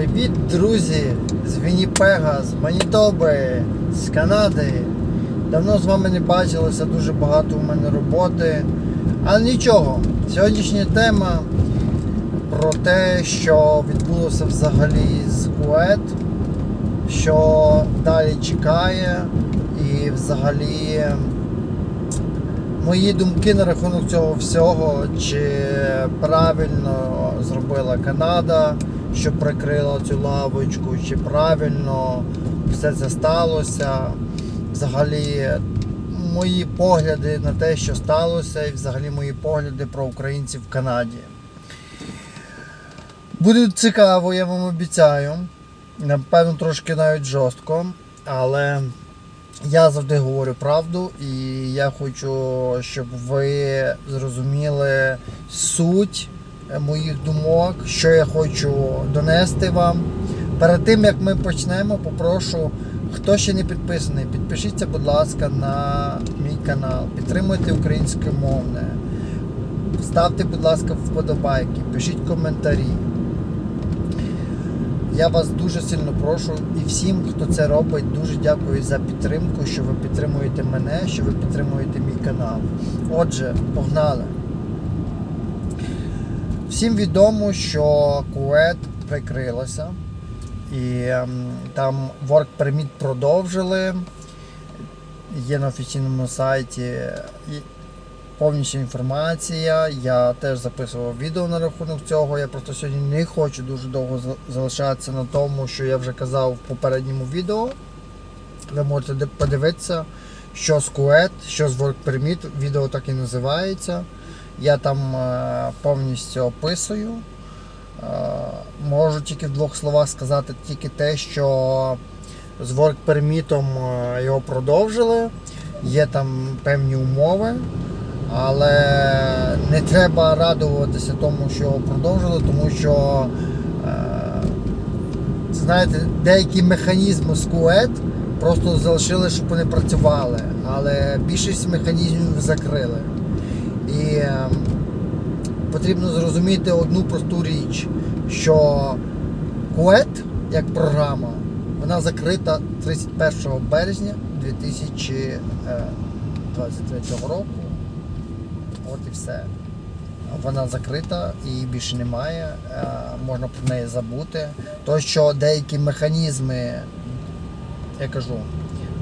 Привіт, друзі! З Вінніпега, з Манітоби, з Канади. Давно з вами не бачилися, дуже багато у мене роботи. Але нічого, сьогоднішня тема про те, що відбулося взагалі з Кует, що далі чекає, і взагалі мої думки на рахунок цього всього, чи правильно зробила Канада, що прикрила цю лавочку, чи правильно все це сталося. Взагалі, мої погляди на те, що сталося, і взагалі мої погляди про українців в Канаді. Буде цікаво, я вам обіцяю. Напевно, трошки навіть жорстко, але я завжди говорю правду, і я хочу, щоб ви зрозуміли суть моїх думок, що я хочу донести вам. Перед тим як ми почнемо, попрошу, хто ще не підписаний, підпишіться, будь ласка, на мій канал, підтримуйте українське мовне, ставте, будь ласка, вподобайки, пишіть коментарі. Я вас дуже сильно прошу і всім, хто це робить, дуже дякую за підтримку, що ви підтримуєте мене, що ви підтримуєте мій канал. Отже, погнали. Всім відомо, що Кует прикрилася і ем, там Work Permit продовжили. Є на офіційному сайті повністю інформація. Я теж записував відео на рахунок цього. Я просто сьогодні не хочу дуже довго залишатися на тому, що я вже казав в попередньому відео. Ви можете подивитися, що з Кует, що з Work Permit. Відео так і називається. Я там е, повністю описую. Е, можу тільки в двох словах сказати тільки те, що з Work Permit е, його продовжили. Є там певні умови, але не треба радуватися тому, що його продовжили, тому що знаєте, деякі механізми з QED просто залишили, щоб вони працювали, але більшість механізмів закрили. Е, потрібно зрозуміти одну просту річ, що QED як програма, вона закрита 31 березня 2023 року. От і все. Вона закрита її більше немає. Е, Можна про неї забути. То, що деякі механізми, я кажу,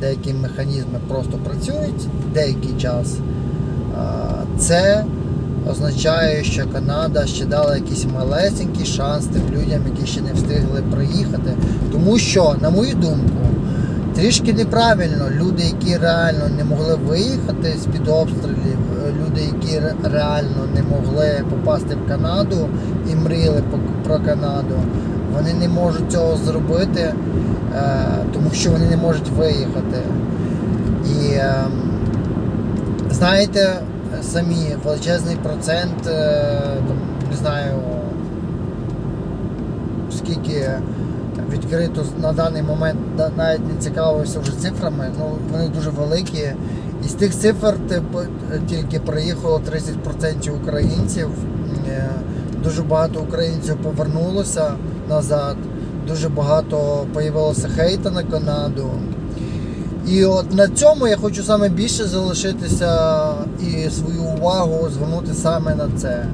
деякі механізми просто працюють деякий час, е, це означає, що Канада ще дала якийсь малесенький шанс тим людям, які ще не встигли приїхати. Тому що, на мою думку, трішки неправильно люди, які реально не могли виїхати з-під обстрілів, люди, які реально не могли попасти в Канаду і мріяли про Канаду, вони не можуть цього зробити, е, тому що вони не можуть виїхати. І е, знаєте, самі величезний процент, е, там, не знаю, скільки відкрито на даний момент навіть не цікавився вже цифрами, ну вони дуже великі. І з тих цифр тільки приїхало 30% українців. Е, Дуже багато українців повернулося назад, дуже багато появилося хейта на Канаду. І от на цьому я хочу саме більше залишитися і свою увагу звернути саме на це.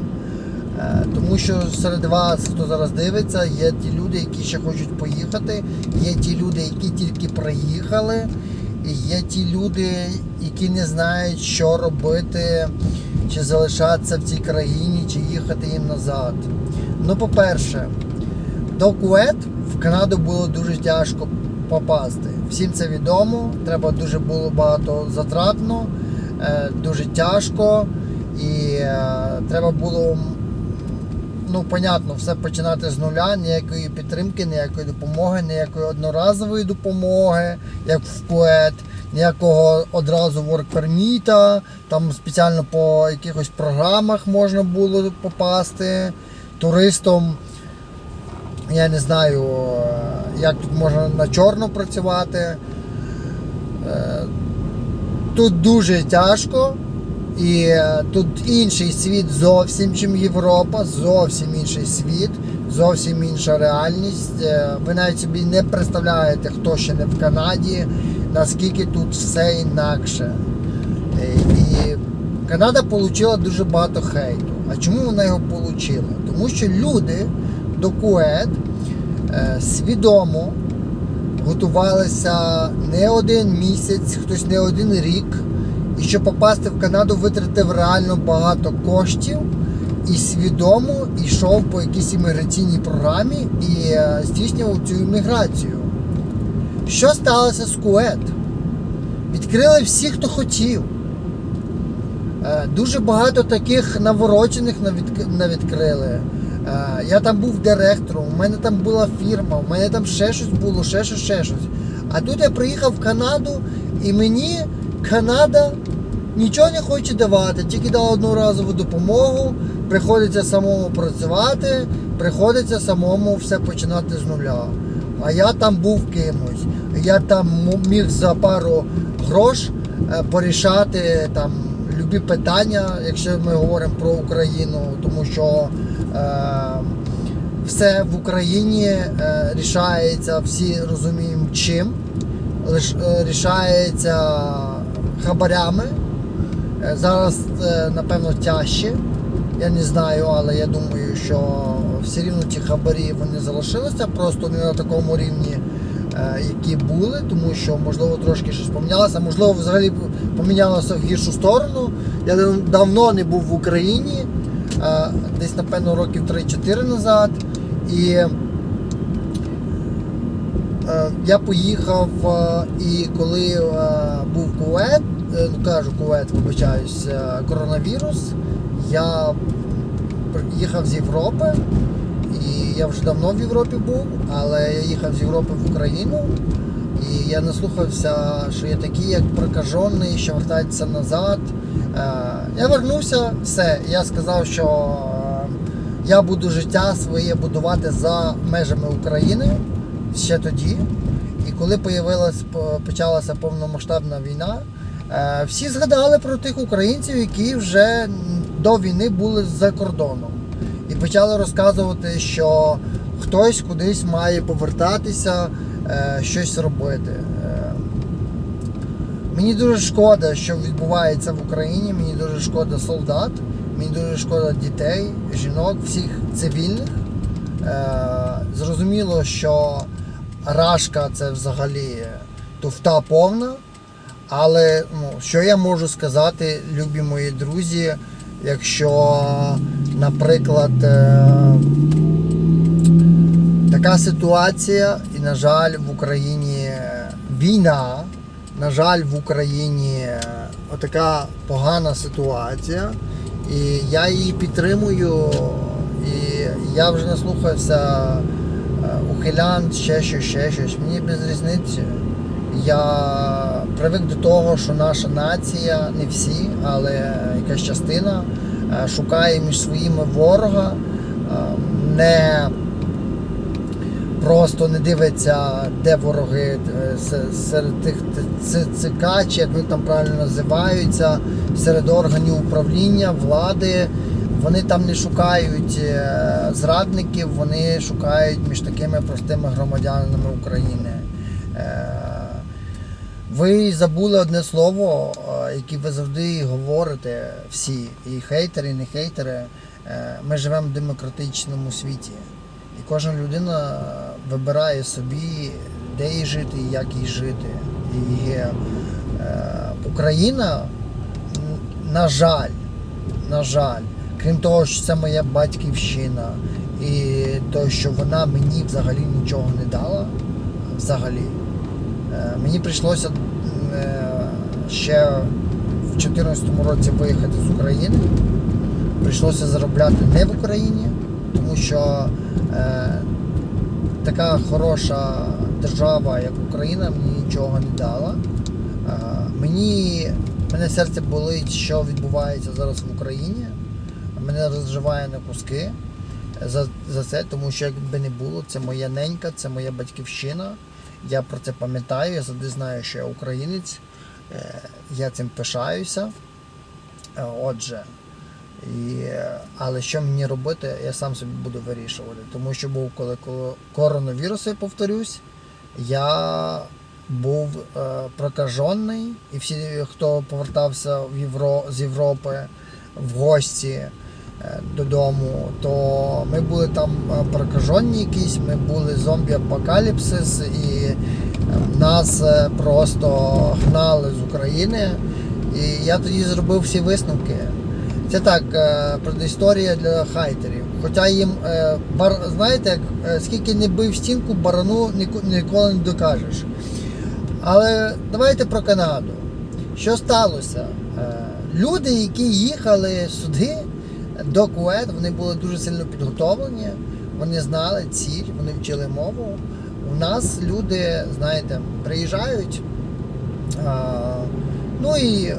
Е, Тому що серед вас, хто зараз дивиться, є ті люди, які ще хочуть поїхати, є ті люди, які тільки приїхали, і є ті люди, які не знають, що робити, чи залишатися в цій країні, чи їхати їм назад. Ну, по-перше, до Кует в Канаду було дуже тяжко попасти. Всім це відомо. Треба дуже було багато затратно, е, дуже тяжко. І е, треба було, ну, понятно, все починати з нуля, ніякої підтримки, ніякої допомоги, ніякої одноразової допомоги, як в Кует, ніякого одразу ворк-перміта, там спеціально по якихось програмах можна було попасти туристом. Я не знаю, е, як тут можна на чорно працювати. Е, Тут дуже тяжко. І е, тут інший світ зовсім, чим Європа, зовсім інший світ, зовсім інша реальність. Е, Ви навіть собі не представляєте, хто ще не в Канаді, наскільки тут все інакше. І Канада отримала дуже багато хейту. А чому вона його отримала? Тому що люди до Кует свідомо готувалися не один місяць, хтось не один рік. І щоб попасти в Канаду, витратив реально багато коштів і свідомо йшов по якійсь імміграційній програмі і е, здійснював цю імміграцію. Що сталося з Кует? Відкрили всі, хто хотів. Е, Дуже багато таких наворочених навідк- навідкрили. Я там був директором, у мене там була фірма, у мене там ще щось було, ще щось, ще щось. А тут я приїхав в Канаду, і мені Канада нічого не хоче давати, тільки дала одноразову допомогу, приходиться самому працювати, приходиться самому все починати з нуля. А я там був кимось. Я там міг за пару грош е, порішати там любі питання, якщо ми говоримо про Україну, тому що е, все в Україні е, рішається, всі розуміємо чим. Лиш, е, рішається хабарями. Е, Зараз, е, напевно, тяжче. Я не знаю, але я думаю, що все рівно ті хабарі вони залишилися, просто не на такому рівні, які були, тому що можливо трошки щось помінялося, можливо, взагалі помінялося в гіршу сторону. Я давно не був в Україні, е, десь, напевно, років 3-4 назад. І Е, Я поїхав е, і коли е, був Кувет, е, ну кажу Кувет, вибачаюсь, е, коронавірус, я їхав з Європи, я вже давно в Європі був, але я їхав з Європи в Україну. І я наслухався, що є такі, як прокажений, що вертаються назад. Е, Я вернувся, все. Я сказав, що е, я буду життя своє будувати за межами України ще тоді. І коли почалася повномасштабна війна, е, всі згадали про тих українців, які вже до війни були за кордоном. І почали розказувати, що хтось кудись має повертатися, е, щось робити. Е, Мені дуже шкода, що відбувається в Україні. Мені дуже шкода солдат, мені дуже шкода дітей, жінок, всіх цивільних. Е, Зрозуміло, що рашка це взагалі туфта повна. Але ну, що я можу сказати, любі мої друзі, якщо, наприклад, е, така ситуація, і, на жаль, в Україні війна, на жаль, в Україні отака погана ситуація, і я її підтримую, і я вже наслухався е, ухилян, ще щось, ще щось. Мені без різниці. Я привик до того, що наша нація, не всі, але якась частина е, шукає між своїми ворога, е, не просто не дивиться, де вороги е, серед тих ЦК, чи як вони там правильно називаються, серед органів управління, влади. Вони там не шукають е, зрадників, вони шукають між такими простими громадянами України. Ви забули одне слово, яке ви завжди говорите всі, і хейтери, і не хейтери. Е, Ми живемо в демократичному світі. І кожна людина вибирає собі, де їй жити і як їй жити. І е, Україна, на жаль, на жаль, крім того, що це моя батьківщина, і то, що вона мені взагалі нічого не дала, взагалі. Е, Мені прийшлося е, ще в 2014 році виїхати з України. Прийшлося заробляти не в Україні, тому що е, така хороша держава, як Україна, мені нічого не дала. Мені мене серце болить, що відбувається зараз в Україні. Мене розживає на куски за, за це, тому що якби не було, це моя ненька, це моя батьківщина. Я про це пам'ятаю, я завжди знаю, що я українець. Е, Я цим пишаюся. Е, Отже, І, але що мені робити, я сам собі буду вирішувати. Тому що був коли, коли коронавірус, я повторюсь, я був е, прокажений, і всі, хто повертався в Євро, з Європи в гості додому, то ми були там е, прокажені якісь, ми були зомбі-апокаліпсис, і е, нас е, просто гнали з України. І я тоді зробив всі висновки. Це так, е, предісторія для хайтерів. Хоча їм, е, бар, знаєте, е, скільки не бив стінку, барану ніколи не докажеш. Але давайте про Канаду. Що сталося? Е, Люди, які їхали сюди до Кует, вони були дуже сильно підготовлені, вони знали ціль, вони вчили мову. У нас люди, знаєте, приїжджають. А, ну і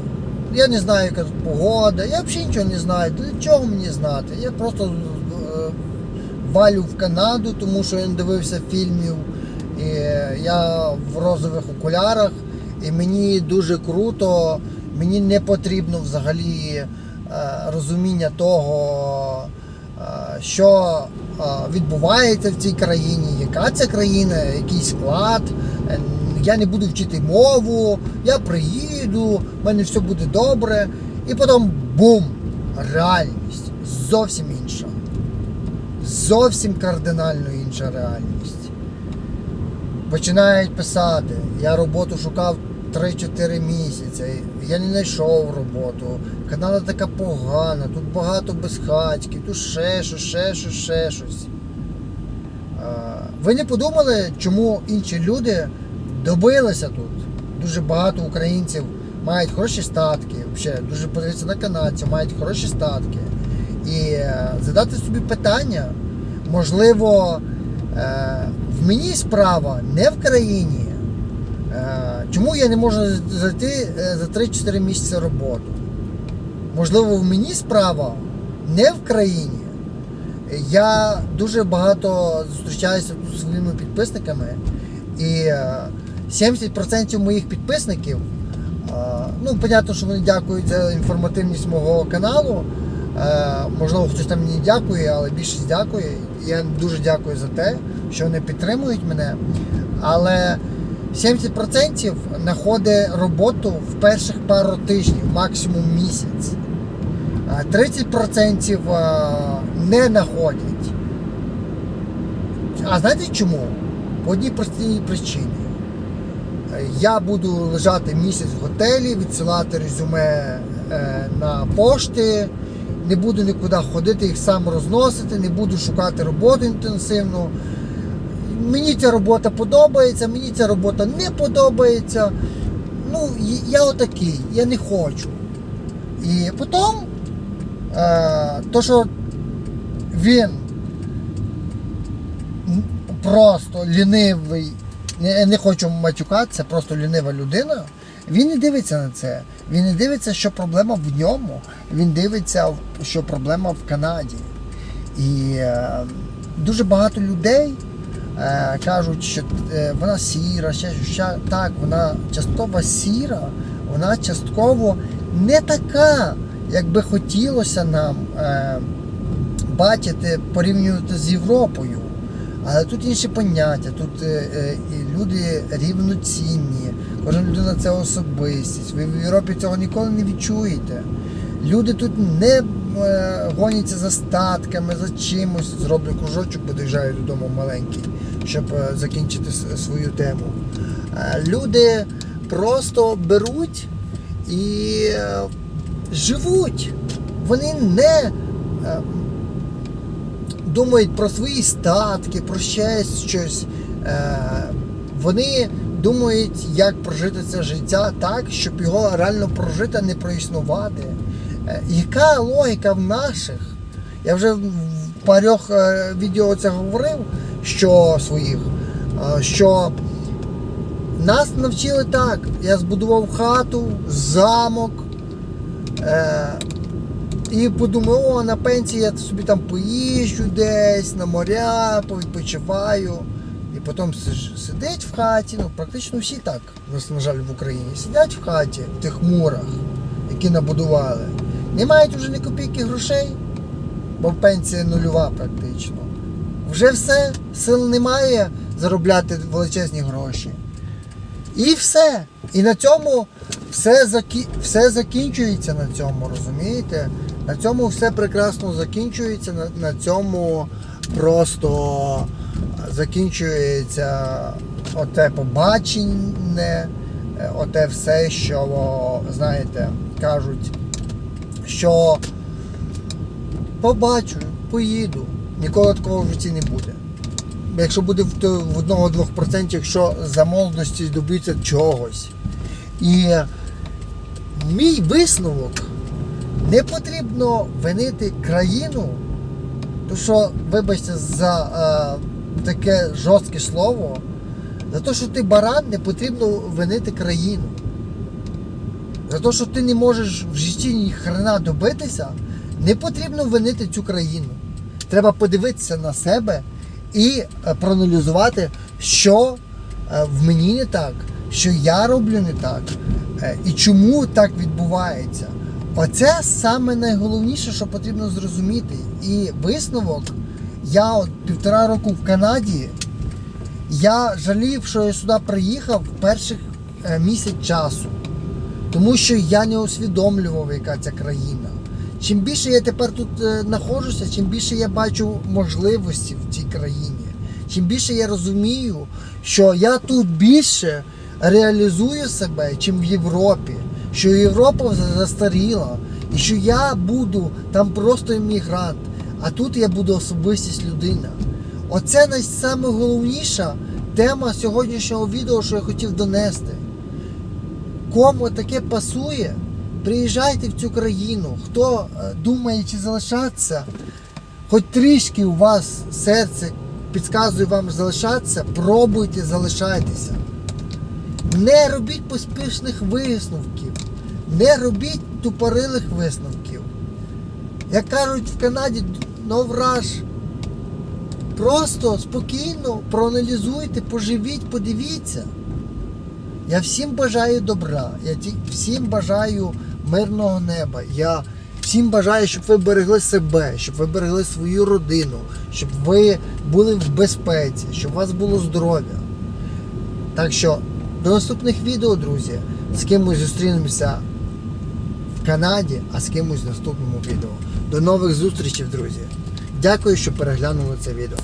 я не знаю, яка тут погода, я взагалі нічого не знаю. Для чого мені знати? Я просто е, валю в Канаду, тому що я не дивився фільмів. І я в розових окулярах, і мені дуже круто, мені не потрібно взагалі розуміння того, е, що е, відбувається в цій країні, яка це країна, який склад. Е, Я не буду вчити мову, я приїду, в мене все буде добре. І потім бум! Реальність зовсім інша. Зовсім кардинально інша реальність починають писати. Я роботу шукав 3-4 місяці. Я не знайшов роботу. Канада така погана, тут багато безхатьків, тут ще щось, ще щось, ще щось. Ви не подумали, чому інші люди добилися тут? Дуже багато українців мають хороші статки. Взагалі, дуже подивіться на канадців, мають хороші статки. І е, задати собі питання, можливо, е, в мені справа не в країні. Е, Чому я не можу зайти е, за 3-4 місяці роботу? Можливо, в мені справа не в країні. Я дуже багато зустрічаюся тут зі своїми підписниками, і е, 70% моїх підписників, е, ну, понятно, що вони дякують за інформативність мого каналу. Е, Можливо, хтось там мені дякує, але більшість дякує. Я дуже дякую за те, що вони підтримують мене. Але 70% знаходить роботу в перших пару тижнів, максимум місяць. 30% не знаходять. А знаєте чому? По одній простій причині. Е, Я буду лежати місяць в готелі, відсилати резюме е, на пошти, не буду нікуди ходити, їх сам розносити, не буду шукати роботу інтенсивну. Мені ця робота подобається, мені ця робота не подобається. Ну, я отакий, я не хочу. І потім, е, то, що він просто лінивий, не, не хочу матюкатися, просто лінива людина. Він не дивиться на це. Він не дивиться, що проблема в ньому. Він дивиться, що проблема в Канаді. І е, дуже багато людей кажуть, що е, вона сіра, ще, ще так, вона частково сіра, вона частково не така, як би хотілося нам е, бачити, порівнювати з Європою. Але тут інші поняття, тут е, е, люди рівноцінні, кожна людина це особистість. Ви в Європі цього ніколи не відчуєте. Люди тут не е, гоняться за статками, за чимось. Зроблю кружочок, бо доїжджаю додому маленький, щоб е, закінчити свою тему. Е, люди просто беруть і е, живуть. Вони не е, думають про свої статки, про ще щось. Е, вони думають, як прожити це життя так, щоб його реально прожити, а не проіснувати. Е, яка логіка в наших? Я вже в парьох е, відео це говорив, що своїх, е, що нас навчили так. Я збудував хату, замок. І подумав, о, на пенсії я собі там поїжджу десь, на моря, повідпочиваю. І потім сидить в хаті, ну практично всі так, на жаль, в Україні, сидять в хаті, в тих мурах, які набудували. Не мають вже ні копійки грошей, бо пенсія нульова практично. Вже все, сил немає заробляти величезні гроші. І все. І на цьому все, закі... все закінчується на цьому, розумієте? На цьому все прекрасно закінчується, на, на цьому просто закінчується оте побачення, е, оте все, що, знаєте, кажуть, що побачу, поїду. Ніколи такого в житті не буде. Якщо буде в, то- в одного-двох процентів, якщо за молодості доб'ються чогось. І мій висновок не потрібно винити країну, то що, вибачте, за е, таке жорстке слово, за те, що ти баран, не потрібно винити країну. За те, що ти не можеш в житті ні хрена добитися, не потрібно винити цю країну. Треба подивитися на себе і е, проаналізувати, що е, в мені не так, що я роблю не так, е, і чому так відбувається. Оце саме найголовніше, що потрібно зрозуміти. І висновок, я от півтора року в Канаді, я жалів, що я сюди приїхав перших місяць часу. Тому що я не усвідомлював, яка ця країна. Чим більше я тепер тут е, знаходжуся, чим більше я бачу можливості в цій країні, чим більше я розумію, що я тут більше реалізую себе, чим в Європі, що Європа застаріла, і що я буду там просто іммігрант, а тут я буду особистість людина. Оце найголовніша тема сьогоднішнього відео, що я хотів донести. Кому таке пасує, приїжджайте в цю країну. Хто е, думає, чи залишатися, хоч трішки у вас серце підказує вам залишатися, пробуйте залишайтеся. Не робіть поспішних висновків, не робіть тупорилих висновків. Як кажуть в Канаді, rush. Просто спокійно проаналізуйте, поживіть, подивіться. Я всім бажаю добра. Я всім бажаю мирного неба. Я всім бажаю, щоб ви берегли себе, щоб ви берегли свою родину, щоб ви були в безпеці, щоб у вас було здоров'я. Так що до наступних відео, друзі, з кимось зустрінемося в Канаді, а з кимось в наступному відео. До нових зустрічей, друзі. Дякую, що переглянули це відео.